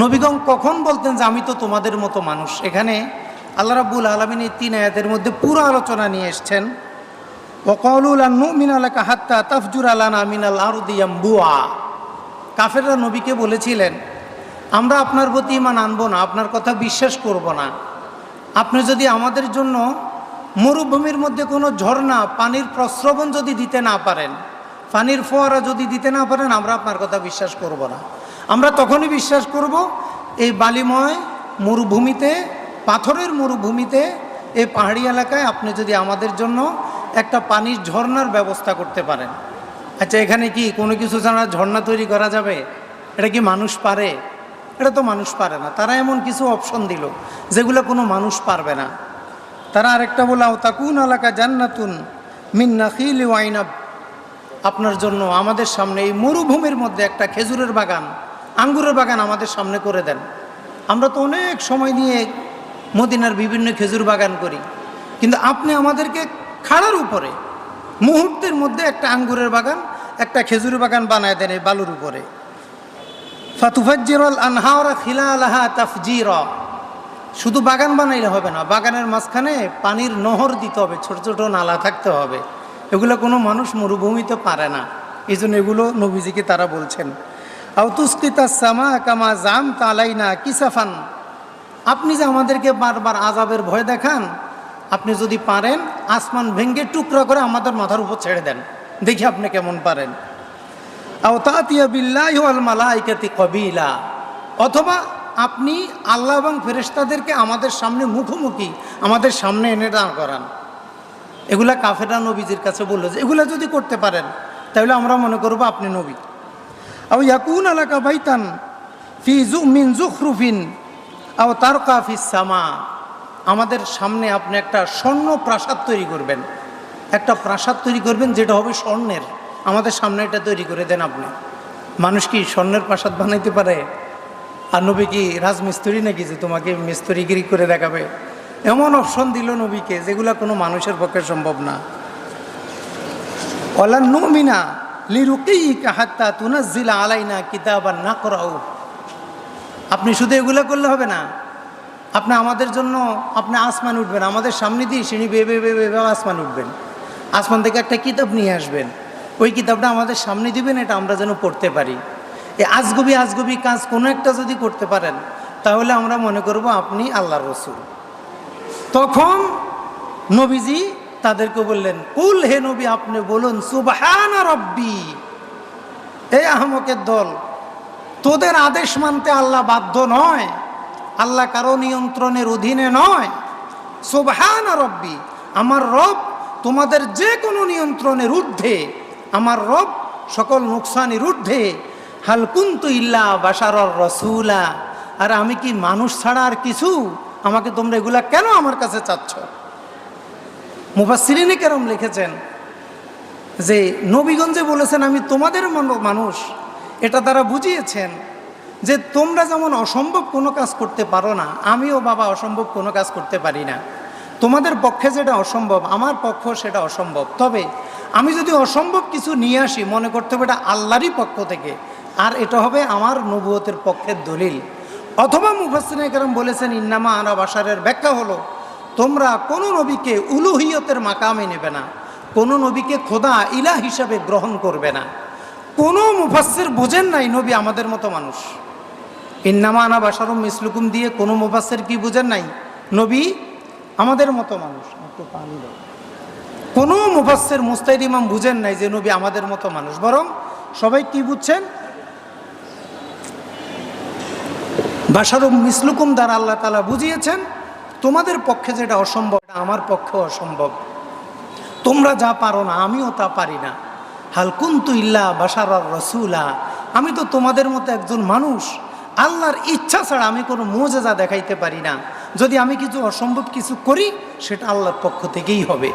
নবীগণ কখন বলতেন যে আমি তো তোমাদের মতো মানুষ? এখানে আল্লাহ রাব্বুল আলমিন এই তিন আয়াতের মধ্যে পুরো আলোচনা নিয়ে এসছেন। কাফেররা নবীকে বলেছিলেন, আমরা আপনার প্রতি ইমান আনব না, আপনার কথা বিশ্বাস করব না। আপনি যদি আমাদের জন্য মরুভূমির মধ্যে কোনো ঝর্ণা, পানির প্রস্রবণ যদি দিতে না পারেন, পানির ফোয়ারা যদি দিতে না পারেন, আমরা আপনার কথা বিশ্বাস করব না। আমরা তখনই বিশ্বাস করব, এই বালিময় মরুভূমিতে, পাথরের মরুভূমিতে, এই পাহাড়ি এলাকায় আপনি যদি আমাদের জন্য একটা পানির ঝর্ণার ব্যবস্থা করতে পারেন। আচ্ছা এখানে কি কোনো কিছু ছাড়া ঝর্ণা তৈরি করা যাবে? এটা কি মানুষ পারে? এটা তো মানুষ পারে না। তারা এমন কিছু অপশন দিল, যেগুলো কোনো মানুষ পারবে না। তারা আরেকটা বলাও তাকুন এলাকা জান্নাতুন মিন নাখিল ওয়াইনাব। আপনার জন্য আমাদের সামনে এই মরুভূমির মধ্যে একটা খেজুরের বাগান। আঙ্গুরের বাগান আমাদের সামনে করে দেন। আমরা তো অনেক সময় নিয়ে মদিনার বিভিন্ন খেজুর বাগান করি। কিন্তু আপনি আমাদেরকে খাড়ার উপরে, মুহূর্তের মধ্যে একটা আঙ্গুরের বাগান, একটা খেজুর বাগান বানায় দেন এই বালুর উপরে। ফাতুফাজ্জিরল আনহাওরা খিলা আলাহা তাফজির। শুধু বাগান বানাইলে হবে না, বাগানের মাঝখানে পানির নহর দিতে হবে, ছোট ছোট নালা থাকতে হবে। এগুলো কোনো মানুষ মরুভূমিতে পারে না। এই জন্য এগুলো নবীজিকে তারা বলছেন। আউতুস্কিতা কামা জাম কিসাফান। আপনি যে আমাদেরকে বারবার আজাবের ভয় দেখান, আপনি যদি পারেন, আসমান ভেঙ্গে টুকরা করে আমাদের মাথার উপর ছেড়ে দেন। দেখি আপনি কেমন পারেন। কবিলা। অথবা আপনি আল্লাহ এবং ফেরেশতাদেরকে আমাদের সামনে মুখোমুখি, আমাদের সামনে এনে দাঁড় করান। এগুলা কাফেরা নবীজির কাছে বলল যে, এগুলা যদি করতে পারেন, তাহলে আমরা মনে করব আপনি নবী। আও ইয়াকুন আলাকা বাইতান ফি মিন জুখরুফিন আও তারকা ফি সামা আমাদের সামনে আপনি একটা স্বর্ণ প্রাসাদ তৈরি করবেন। একটা প্রাসাদ তৈরি করবেন যেটা হবে স্বর্ণের। আমাদের সামনে এটা তৈরি করে দেন আপনি। মানুষ কি স্বর্ণের প্রাসাদ বানাইতে পারে? আর নবী কি রাজমিস্ত্রি নাকি যে তোমাকে মিস্ত্রিগিরি করে দেখাবে? এমন অপশন দিল নবীকে যেগুলো কোনো মানুষের পক্ষে সম্ভব না। অলা নুমিনা না আপনি শুধু এগুলো করলে হবে না। আপনি আমাদের জন্য, আপনি আসমান উঠবেন, আমাদের সামনে দিয়ে সিঁড়ি বেয়ে বেয়ে আসমান উঠবেন। আসমান থেকে একটা কিতাব নিয়ে আসবেন। ওই কিতাবটা আমাদের সামনে দিবেন, এটা আমরা যেন পড়তে পারি। এই আজগবি আজগবি কাজ কোনো একটা যদি করতে পারেন, তাহলে আমরা মনে করব আপনি আল্লাহ রসুল। তখন নবীজি তাদেরকে বললেন, কুল হে নবী, আপনি বলুন, সুবহান রব্বি এই আহমকের দল, তোদের আদেশ মানতে আল্লাহ বাধ্য নয়, আল্লাহ কারও নিয়ন্ত্রণের অধীনে নয়। সুবহান রব্বি, আমার রব তোমাদের যে কোনো নিয়ন্ত্রণের ঊর্ধ্বে, আমার রব সকল নোকসানের ঊর্ধ্বে। হালকুন্তু ইল্লা বাসারর রসুলা, আর আমি কি মানুষ ছাড়া আর কিছু? আমাকে তোমরা এগুলা কেন আমার কাছে চাচ্ছ? মুফাসিরিনে কেরম লিখেছেন যে, নবীগঞ্জে বলেছেন, আমি তোমাদের মানুষ। এটা তারা বুঝিয়েছেন যে, তোমরা যেমন অসম্ভব কোনো কাজ করতে পারো না, আমিও বাবা অসম্ভব কোনো কাজ করতে পারি না। তোমাদের পক্ষে যেটা অসম্ভব, আমার পক্ষ সেটা অসম্ভব। তবে আমি যদি অসম্ভব কিছু নিয়ে আসি, মনে করতে হবে এটা আল্লাহরই পক্ষ থেকে। আর এটা হবে আমার নবুয়তের পক্ষের দলিল। অথবা মুফাসিন কারণ বলেছেন, ইন্নামা আনা বাসারের ব্যাখ্যা হলো তোমরা কোনো নবীকে উলুহিয়তের মাকামে নেবে না, কোনো নবীকে খোদা ইলা হিসাবে গ্রহণ করবে না। কোনো মুফাসের বোঝেন নাই নবী আমাদের মতো মানুষ। ইন্নামা আনা বাসারম মিসলুকুম দিয়ে কোনো মুফাসের কি বুঝেন নাই? নবী আমাদের মতো মানুষ। কোনো মুফাসের মুস্তাইদ ইমাম বুঝেন নাই যে নবী আমাদের মতো মানুষ। বরং সবাই কি বুঝছেন? বাসারুম মিসলুকুম দ্বারা আল্লাহ তালা বুঝিয়েছেন তোমাদের পক্ষে যেটা অসম্ভব আমার পক্ষে অসম্ভব। তোমরা যা পারো না, আমিও তা পারি না। হালকুন্তু ইল্লা বাসার রসুলা, আমি তো তোমাদের মতো একজন মানুষ। আল্লাহর ইচ্ছা ছাড়া আমি কোনো মোজেজা দেখাইতে পারি না। যদি আমি কিছু অসম্ভব কিছু করি, সেটা আল্লাহর পক্ষ থেকেই হবে।